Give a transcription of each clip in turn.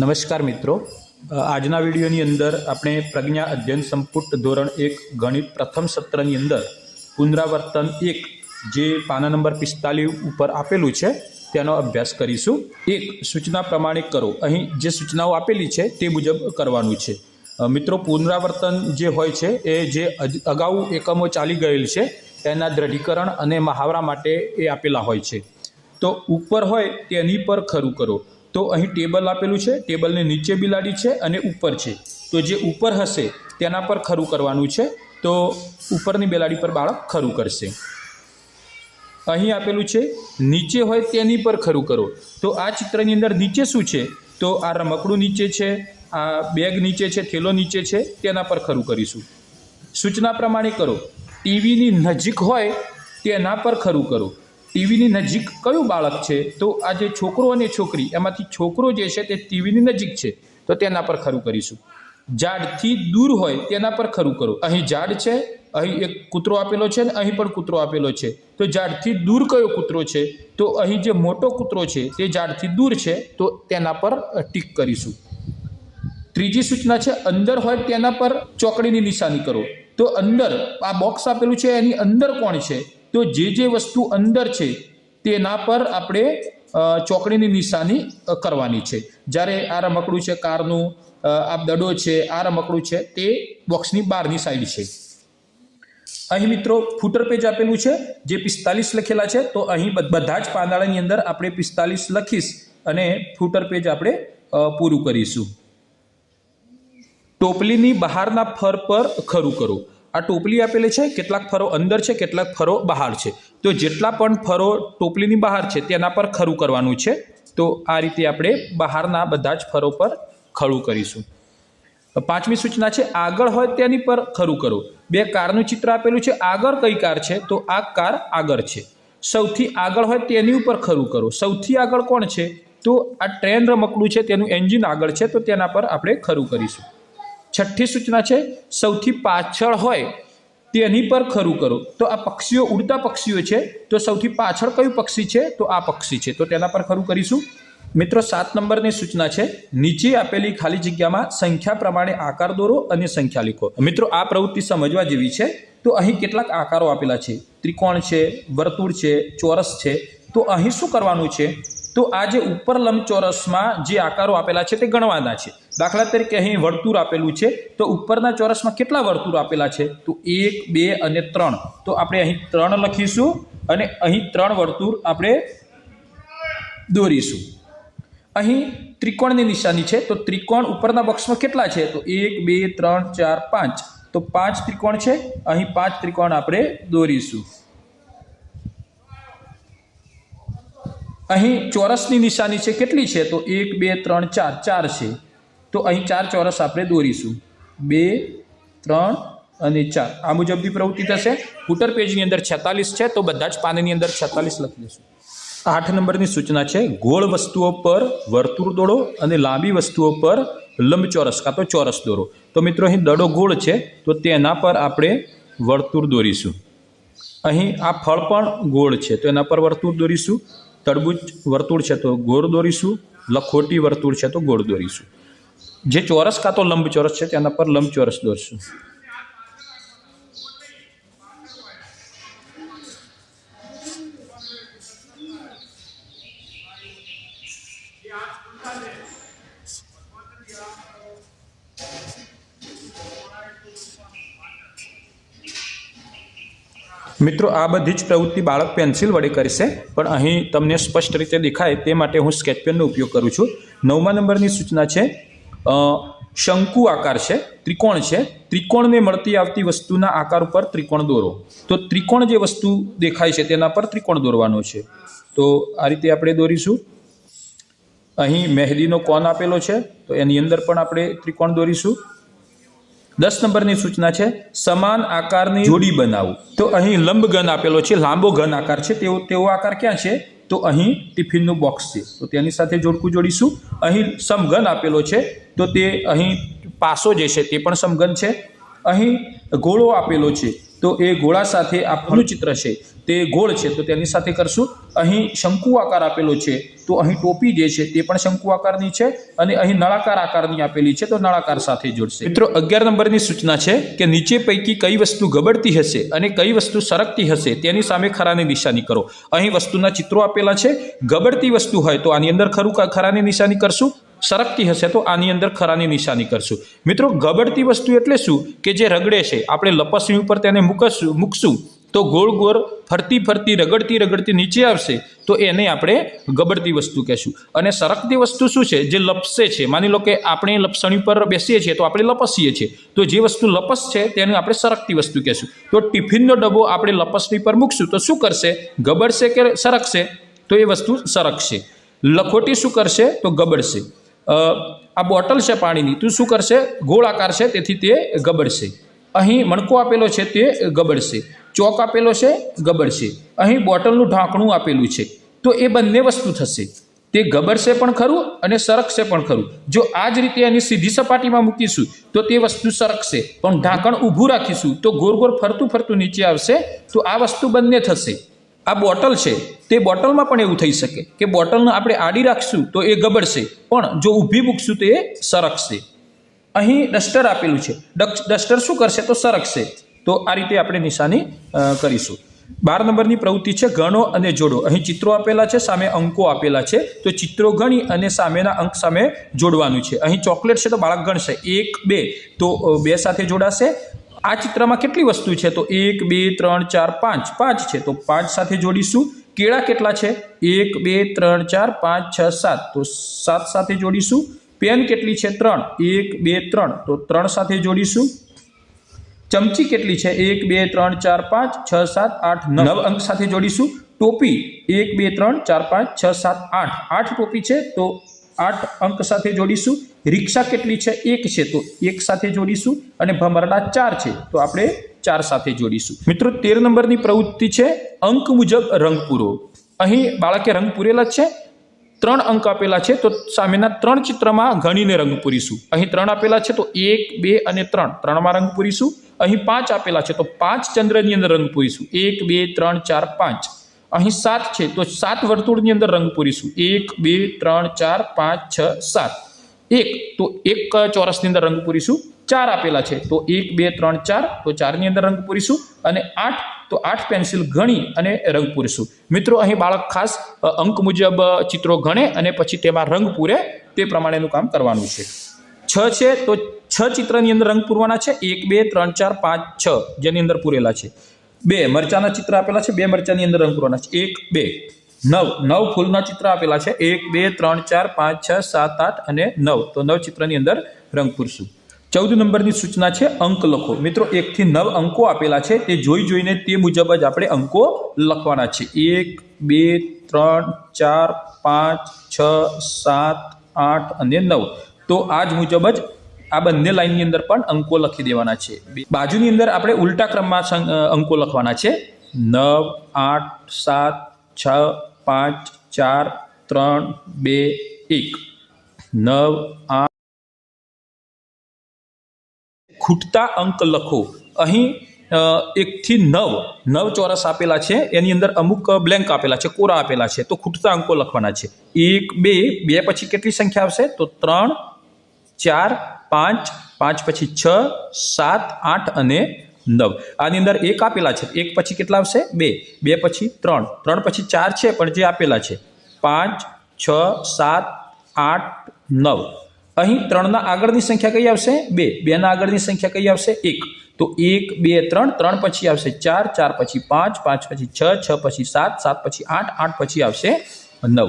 નમસ્કાર મિત્રો. આજના વિડીયોની અંદર આપણે પ્રજ્ઞા અધ્યયન સંપુટ ધોરણ એક ગણિત પ્રથમ સત્રની અંદર પુનરાવર્તન એક જે પાના નંબર પિસ્તાલીસ ઉપર આપેલું છે, તેનો અભ્યાસ કરીશું. એક, સૂચના પ્રમાણે કરો. અહીં જે સૂચનાઓ આપેલી છે, તે મુજબ કરવાનું છે. મિત્રો, પુનરાવર્તન જે હોય છે, એ જે અગાઉ એકમો ચાલી ગયેલ છે એના દ્રઢીકરણ અને મહાવરા માટે એ આપેલા હોય છે. તો ઉપર હોય, તેની પર ખરું કરો. તો અહીં ટેબલ આપેલું છે, ટેબલને નીચે બિલાડી છે અને ઉપર છે. તો જે ઉપર હશે, તેના પર ખરું કરવાનું છે. તો ઉપરની બેલાડી પર બાળક ખરું કરશે. અહીં આપેલું છે, નીચે હોય તેની પર ખરું કરો. તો આ ચિત્રની અંદર નીચે શું છે? તો આ રમકડું નીચે છે, આ બેગ નીચે છે, થેલો નીચે છે, તેના પર ખરું કરીશું. સૂચના પ્રમાણે કરો. ટીવીની નજીક હોય, તેના પર ખરું કરો. ટીવીની નજીક કયું બાળક છે? તો આ જે છોકરો અને છોકરી, એમાંથી છોકરો જે છે તે ટીવીની નજીક છે. તો તેના પર ખરું કરીશું. ઝાડથી દૂર હોય તેના પર ખરું કરો. અહીં ઝાડ છે, અહીં એક કૂતરો આપેલો છે ને અહીં પણ કૂતરો આપેલો છે. તો ઝાડથી દૂર કયો કૂતરો છે? તો અહીં જે મોટો કૂતરો છે તે ઝાડથી દૂર છે, તો તેના પર ટીક કરીશું. ત્રીજી સૂચના છે, અંદર હોય તેના પર ચોકડીની નિશાની કરો. તો અંદર આ બોક્સ આપેલું છે, એની અંદર કોણ છે? તો જે જે વસ્તુ અંદર છે, તેના પર આપણે ચોકડીની નિશાની કરવાની છે. જ્યારે આ રમકડું છે, કારનું આ દડો છે, આ રમકડું છે, તે બોક્સની બહારની સાઈડ છે. અહીં મિત્રો ફૂટર પેજ આપેલું છે, જે પિસ્તાલીસ લખેલા છે, તો અહીં બધા જ પાંદડાની અંદર આપણે પિસ્તાલીસ લખીશ અને ફૂટર પેજ આપણે પૂરું કરીશું. ટોપલીની બહારના ફર પર ખરું કરો. આ ટોપલી આપેલી છે, કેટલાક ફરો અંદર છે, કેટલાક ફરો બહાર છે. તો જેટલા પણ ફરો ટોપલીની બહાર છે, તેના પર ખરું કરવાનું છે. તો આ રીતે આપણે બહારના બધા જ ફરો પર ખરું કરીશું. પાંચમી સૂચના છે, આગળ હોય તેની પર ખરું કરો. બે કારનું ચિત્ર આપેલું છે, આગળ કઈ કાર છે? તો આ કાર આગળ છે. સૌથી આગળ હોય તેની ઉપર ખરું કરો. સૌથી આગળ કોણ છે? તો આ ટ્રેન રમકડું છે, તેનું એન્જિન આગળ છે, તો તેના પર આપણે ખરું કરીશું. છઠ્ઠી સૂચના છે, સૌથી પાછળ હોય તેની પર ખરું કરો. તો આ પક્ષીઓ ઉડતા પક્ષીઓ છે, તો સૌથી પાછળ કયું પક્ષી છે? તો આ પક્ષી છે. તો તેના પર ખરું કરીશું. મિત્રો, સાત નંબરની સૂચના છે, નીચે આપેલી ખાલી જગ્યામાં સંખ્યા પ્રમાણે આકાર દોરો અને સંખ્યા લીખો. મિત્રો, આ પ્રવૃત્તિ સમજવા જેવી છે. તો અહીં કેટલાક આકારો આપેલા છે. ત્રિકોણ છે, વર્તુળ છે, ચોરસ છે. તો અહીં શું કરવાનું છે? તો આ જે ઉપર લંબચોરસમાં જે આકારો આપેલા છે તે ગણવાના છે. દાખલા તરીકે અહીં વર્તુળ આપેલું છે, તો ઉપરના ચોરસમાં કેટલા વર્તુળ આપેલા છે? તો એક, બે અને ત્રણ. તો આપણે અહીં ત્રણ લખીશું અને અહીં ત્રણ વર્તુળ આપણે દોરીશું. અહીં ત્રિકોણની નિશાની છે, તો ત્રિકોણ ઉપરના બક્ષમાં કેટલા છે? તો એક, બે, ત્રણ, ચાર, પાંચ. તો પાંચ ત્રિકોણ છે, અહીં પાંચ ત્રિકોણ આપણે દોરીશું. અહીં ચોરસની નિશાની છે કેટલી છે? તો એક, બે, ત્રણ, ચાર. ચાર છે. તો અહીં ચાર ચોરસ આપણે દોરીશું. બે, ત્રણ અને ચાર. આ મુજબની પ્રવૃત્તિ થશે. ફૂટર પેજની અંદર છેતાલીસ છે, તો બધા જ પાનની અંદર છેતાલીસ લખી દઈશું. આઠ નંબરની સૂચના છે, ગોળ વસ્તુઓ પર વર્તુળ દોરો અને લાંબી વસ્તુઓ પર લંબચોરસ કાં તો ચોરસ દોરો. તો મિત્રો, અહીં દડો ગોળ છે, તો તેના પર આપણે વર્તુળ દોરીશું. અહીં આ ફળ પણ ગોળ છે, તો એના પર વર્તુળ દોરીશું. તરબૂચ વર્તુળ છે તો ગોળ દોરીશું, લખોટી વર્તુળ છે તો ગોળ દોરીશું. જે ચોરસ કાં તો લંબચોરસ છે તેના પર લંબચોરસ દોરશું. મિત્રો, આ બધી જ પ્રવૃત્તિ બાળક પેન્સિલ વડે કરશે, પણ અહીં તમને સ્પષ્ટ રીતે દેખાય તે માટે હું સ્કેચ પેનનો ઉપયોગ કરું છું. નવમા નંબરની સૂચના છે શંકુ આકાર છે, ત્રિકોણ છે. ત્રિકોણને મળતી આવતી વસ્તુના આકાર ઉપર ત્રિકોણ દોરો. તો ત્રિકોણ જે વસ્તુ દેખાય છે તેના પર ત્રિકોણ દોરવાનો છે. તો આ રીતે આપણે દોરીશું. અહીં મહેંદીનો કોન આપેલો છે, તો એની અંદર પણ આપણે ત્રિકોણ દોરીશું. દસ નંબરની સૂચના છે, સમાન આકારની જોડી બનાવો. તો અહીં લંબ ઘન આપેલો છે, લાંબો ઘન આકાર છે તેવો તેવો આકાર ક્યાં છે? તો અહીં ટિફિનનું બોક્સ છે. તો તેની સાથે જોડકું જોડીશું. અહીં સમઘન આપેલો છે, તો તે અહીં પાસો જે છે તે પણ સમઘન છે. અહીં ગોળો આપેલો છે, તો એ ગોળા સાથે આ ચિત્ર છે. તે ગોળ છે, તો તેની સાથે કરશું. અહીં શંકુ આકાર આપેલો છે, તો અહીં ટોપી જે છે તે પણ શંકુ આકારની છે અને અહીં નળાકાર આકારની આપેલી છે, તો નળાકાર સાથે જોડશે. મિત્રો, અગિયાર નંબરની સૂચના છે કે નીચે પૈકી કઈ વસ્તુ ગબડતી હશે અને કઈ વસ્તુ સરકતી હશે તેની સામે ખરાની નિશાની કરો. અહીં વસ્તુના ચિત્રો આપેલા છે, ગબડતી વસ્તુ હોય તો આની અંદર ખરું ખરાની નિશાની કરશું, સરકતી હશે તો આની અંદર ખરાની નિશાની કરશું. મિત્રો, ગબડતી વસ્તુ એટલે શું કે જે રગડે છે, આપણે લપસણી ઉપર તેને મૂકશું મૂકશું. તો ગોળ ગોળ ફરતી ફરતી, રગડતી રગડતી નીચે આવશે, તો એને આપણે ગબડતી વસ્તુ કહેશું. અને સરકતી વસ્તુ શું છે? જે લપસે છે. માની લો કે આપણે લપસણી પર બેસીએ છીએ, તો આપણે લપસીએ છીએ. તો જે વસ્તુ લપસ છે, તેને આપણે સરકતી વસ્તુ કહેશું. તો ટિફિનનો ડબ્બો આપણે લપસણી પર મૂકશું, તો શું કરશે? ગબડશે કે સરકશે? તો એ વસ્તુ સરકશે. લખોટી શું કરશે? તો ગબડશે. આ બોટલ છે પાણીની, તું શું કરશે? ગોળાકાર છે, તેથી તે ગબડશે. અહીં મણકો આપેલો છે, તે ગબડશે. ચોક આપેલો છે ગબડશે અહીં બોટલનું ઢાંકણું આપેલું છે. તો એ બંને વસ્તુ થશે. તે ગબડશે પણ ખરું અને સરકશે પણ ખરું. જો આ જ રીતે એની સીધી સપાટીમાં મૂકીશું, તો તે વસ્તુ સરકશે પણ ઢાંકણ ઊભું રાખીશું, તો ગોળ ગોળ ફરતું ફરતું નીચે આવશે, તો આ વસ્તુ બંને થશે. આ બોટલ છે. તે બોટલમાં પણ એવું થઈ શકે કે બોટલને આપણે આડી રાખશું, તો એ ગબડશે પણ જો ઊભી મૂકશું, તો એ સરકશે અહીં ડસ્ટર આપેલું છે. ડસ્ટર શું કરશે? તો સરકશે તો આ રીતે આપણે નિશાની કરીશું. બાર નંબરની પ્રવૃત્તિ છે ગણો અને જોડો. અહીં ચિત્રો આપેલા છે, સામે અંકો આપેલા છે. તો ચિત્રો ગણી અને સામેના અંક સામે જોડવાનું છે. અહીં ચોકલેટ છે તો બાળક ગણશે. એક, બે. તો બે સાથે જોડાશે. આ ચિત્રમાં કેટલી વસ્તુ છે? તો એક, બે, ત્રણ, ચાર, પાંચ. પાંચ છે. તો પાંચ સાથે જોડીશું. કેળા કેટલા છે? એક, બે, ત્રણ, ચાર, પાંચ, છ, સાત. તો સાત સાથે જોડીશું. પેન કેટલી છે? ત્રણ. એક, બે, ત્રણ. તો ત્રણ સાથે જોડીશું. ચમચી કેટલી છે? એક, બે, ત્રણ, ચાર, પાંચ, છ, સાત, આઠ, નવ. અંક સાથે જોડીશું. ટોપી એક, બે, ત્રણ, ચાર, પાંચ, છ, સાત, આઠ. આઠ ટોપી છે તો આઠ અંક સાથે જોડીશું. રિક્ષા કેટલી છે? એક છે તો એક સાથે જોડીશું. અને ભમરડા ચાર છે તો આપણે ચાર સાથે જોડીશું. મિત્રો, તેર નંબરની પ્રવૃત્તિ છે અંક મુજબ રંગ પૂરો. અહીં બાળકે રંગ પૂરેલા છે. ત્રણ અંક આપેલા છે તો સામેના ત્રણ ચિત્રમાં ગણીને રંગ પૂરીશું. અહીં ત્રણ આપેલા છે તો એક, બે અને ત્રણ. ત્રણમાં રંગ પૂરીશું. અહીં પાંચ આપેલા છે, તો પાંચ ચંદ્રની અંદર રંગ પૂરીશું. એક, બે, ત્રણ, ચાર, પાંચ. અહીં સાત છે, તો સાત વર્તુળની અંદર રંગ પૂરીશું. એક, બે, ત્રણ, ચાર, પાંચ, છ, સાત. એક, તો એક ચોરસની અંદર રંગ પૂરીશું. ચાર આપેલા છે, તો એક, બે, ત્રણ, ચાર, તો ચારની અંદર રંગ પૂરીશું. અને આઠ, તો આઠ પેન્સિલ ગણી અને રંગ પૂરીશું. મિત્રો, અહીં બાળક ખાસ અંક મુજબ ચિત્રો ગણે અને પછી તેમાં રંગ પૂરે તે પ્રમાણેનું કામ કરવાનું છે. છ છે, તો છ ચિત્રની અંદર રંગ પૂરવાના છે. એક, બે, ત્રણ, ચાર, પાંચ, છ જેની અંદર પૂરેલા છે. બે, મરચાના ચિત્ર આપેલા છે. બે મરચાની અંદર રંગ પૂરવાના છે. એક, બે. નવ. નવ ફૂલના ચિત્ર આપેલા છે. એક, બે, ત્રણ, ચાર, પાંચ, છ, સાત, આઠ અને નવ. તો નવ ચિત્રની અંદર રંગ પૂરશું. ચૌદ નંબરની સૂચના છે અંક લખો. મિત્રો, એકથી નવ અંકો આપેલા છે. તે જોઈ જોઈને તે મુજબ જ આપણે અંકો લખવાના છે. એક, બે, ત્રણ, ચાર, પાંચ, છ, સાત, આઠ અને નવ. તો આ જ મુજબ જ આ બંને લાઈનની અંદર પણ અંકો લખી દેવાના છે. બાજુની અંદર આપણે ઉલટા ક્રમમાં અંકો લખવાના છે. નવ, આઠ, સાત, છ, પાંચ, ચાર, ત્રણ, બે, એક. નવ, આઠ. ખૂટતા અંક લખો. અહીં એકથી નવ. નવ ચોરસ આપેલા છે. એની અંદર અમુક બ્લેન્ક આપેલા છે, કોરા આપેલા છે. તો ખૂટતા અંકો લખવાના છે. એક, બે બે પછી કેટલી સંખ્યા આવશે? તો ત્રણ ચાર, પાંચ પાંચ પછી છ, સાત, આઠ અને નવ. આની અંદર એક આપેલા છે. એક પછી કેટલા આવશે? બે. બે પછી ત્રણ. ત્રણ પછી ચાર છે, પણ જે આપેલા છે. પાંચ, છ, સાત, આઠ, નવ. અહીં ત્રણના આગળની સંખ્યા કઈ આવશે? બે. બેના આગળની સંખ્યા કઈ આવશે? એક. તો એક, બે, ત્રણ. ત્રણ પછી આવશે ચાર. ચાર પછી પાંચ. પાંચ પછી છ. છ પછી સાત. સાત પછી આઠ. આઠ પછી આવશે નવ.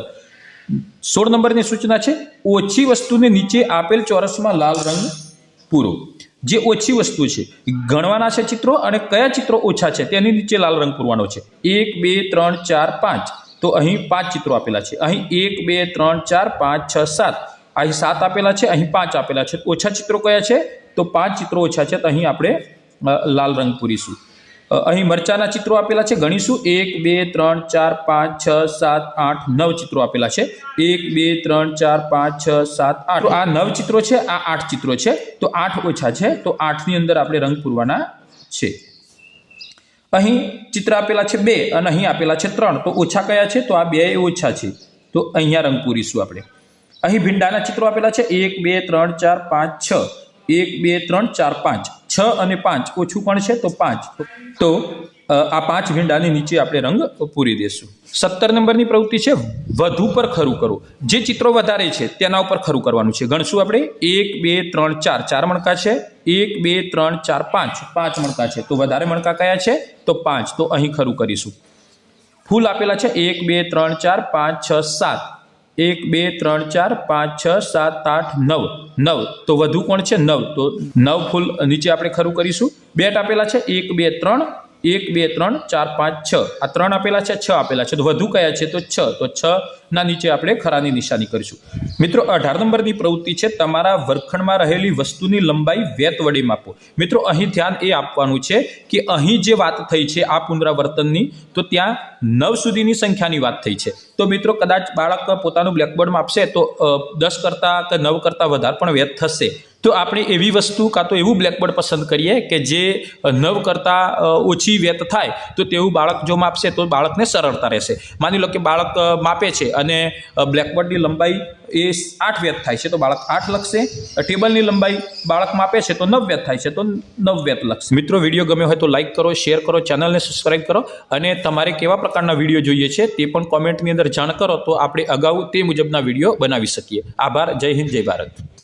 સોળ નંબરની સૂચના છે, ઓછી વસ્તુને નીચે આપેલ ચોરસમાં લાલ રંગ પૂરો. જે ઓછી વસ્તુ છે, ગણવાના છે ચિત્રો અને કયા ચિત્રો ઓછા છે, તેની નીચે લાલ રંગ પૂરવાનો છે. એક, બે, ત્રણ, ચાર, પાંચ. તો અહીં પાંચ ચિત્રો આપેલા છે. અહીં એક, બે, ત્રણ, ચાર, પાંચ, છ, સાત. અહીં સાત આપેલા છે, અહીં પાંચ આપેલા છે. ઓછા ચિત્રો કયા છે? તો પાંચ ચિત્રો ઓછા છે, તો અહીં આપણે લાલ રંગ પૂરીશું. અહીં મરચાના ચિત્રો આપેલા છે. ગણીશું. એક, બે, ત્રણ, ચાર, પાંચ, છ, સાત, આઠ, નવ ચિત્રો આપેલા છે. એક, બે, ત્રણ, ચાર, પાંચ, છ, સાત, આઠ. આ નવ ચિત્રો છે, આ આઠ ચિત્રો છે. તો આઠ ઓછા છે. તો આઠની અંદર આપણે રંગ પૂરવાના છે. અહીં ચિત્ર આપેલા છે બે અને અહીં આપેલા છે ત્રણ. તો ઓછા કયા છે? તો આ બે ઓછા છે. તો અહીંયા રંગ પૂરીશું આપણે. અહીં ભીંડાના ચિત્રો આપેલા છે. એક, બે, ત્રણ, ચાર, પાંચ, છ. એક, બે, ત્રણ, ચાર, પાંચ. છ અને પાંચ ઓછું પણ છે? તો પાંચ. તો આ પાંચ ભીંડાની નીચે આપણે રંગ પૂરી દેશું. સત્તર નંબરની પ્રવૃત્તિ છે, વધુ પર ખરું કરો જે ચિત્રો વધારે છે, તેના ઉપર ખરું કરવાનું છે. ગણશું આપણે. એક, બે, ત્રણ, ચાર. ચાર મણકા છે. એક, બે, ત્રણ, ચાર, પાંચ. પાંચ મણકા છે. તો વધારે મણકા કયા છે? તો પાંચ. તો અહીં ખરું કરીશું. ફૂલ આપેલા છે. એક, બે, ત્રણ, ચાર, પાંચ, છ, સાત. એક, બે, ત્રણ, ચાર, પાંચ, છ, સાત, આઠ, નવ. નવ. તો વધુ કોણ છે? નવ. તો નવ ફૂલ નીચે આપણે ખરું કરીશું. બેટ આપેલા છે. એક, બે, ત્રણ. એક, બે, ત્રણ, ચાર, પાંચ, છ. આ ત્રણ આપેલા છે, છ આપેલા છે. તો વધુ કયા છે? તો છ. તો છ ના નીચે આપણે ખરાની નિશાની કરીશું. મિત્રો, અઢાર નંબરની પ્રવૃત્તિ છે, તમારા વર્ખંડમાં રહેલી વસ્તુની લંબાઈ વેત વડે માપો. મિત્રો, અહીં ધ્યાન એ આપવાનું છે કે અહીં જે વાત થઈ છે આ પુનરાવર્તનની, તો ત્યાં નવ સુધીની સંખ્યાની વાત થઈ છે. તો મિત્રો, કદાચ બાળક પોતાનું બ્લેકબોર્ડમાં આપશે તો દસ કરતાં કે નવ કરતાં વધારે પણ વ્યત થશે. તો આપણે એવી વસ્તુ કાં તો એવું બ્લેકબોર્ડ પસંદ કરીએ કે જે નવ કરતાં ઓછી વ્યત થાય, તો તેવું બાળક જો માપશે તો બાળકને સરળતા રહેશે. માની લો કે બાળક માપે છે અને બ્લેકબોર્ડની લંબાઈ એ આઠ વ્યત થાય છે, તો બાળક આઠ લખશે. ટેબલની લંબાઈ બાળક માપે છે તો નવ વ્યત થાય છે, તો નવ વ્યત લખશે. મિત્રો, વીડિયો ગમ્યો હોય તો લાઇક કરો, શેર કરો, ચેનલને સબસ્ક્રાઈબ કરો અને તમારે કેવા પ્રકારના વીડિયો જોઈએ છે તે પણ કોમેન્ટની અંદર જાણ કરો તો આપણે અગાઉ તે મુજબના વીડિયો બનાવી શકીએ. આભાર, જય હિન્દ, જય ભારત.